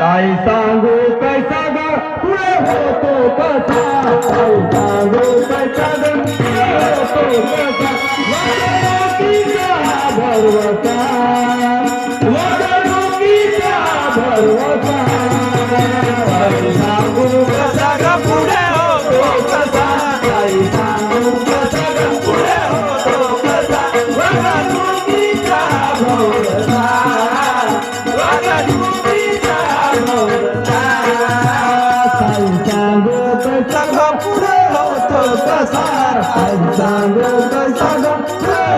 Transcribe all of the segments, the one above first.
काय सांगू कैसा ग पुढे होतो कसा? काय सांगू कैसा ग पुढे होतो कसा? भरवता आमचा ग पुरे होतो कसार आमचा ग कसा ग पुरे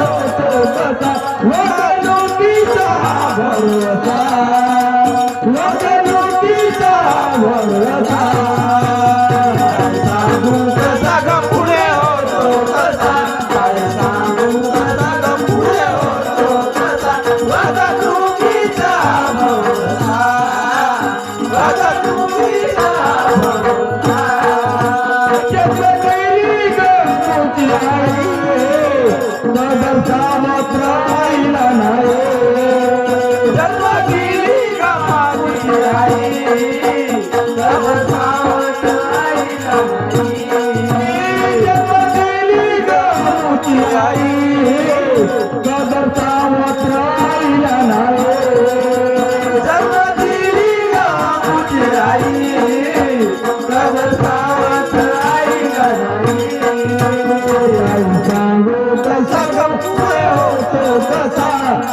नाही. दादरचा मात्र राहिला नाही.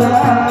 Yeah.